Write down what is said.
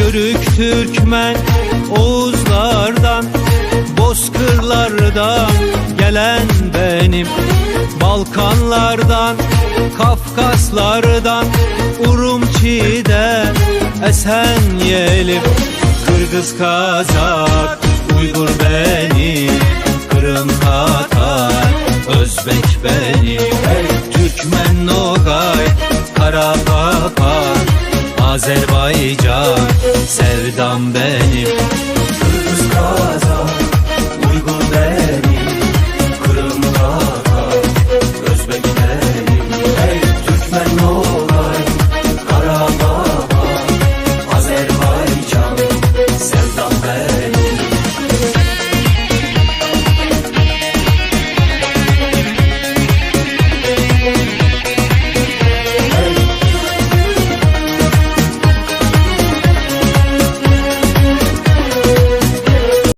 Yörük Türkmen Oğuzlardan Bozkırlardan gelen benim. Balkanlardan Kafkaslardan Urumçi'den esen yelim. Kırgız Kazak Uygur benim Kırım Tatar Özbek benim Karapapar Azerbaycan. Sevdam benim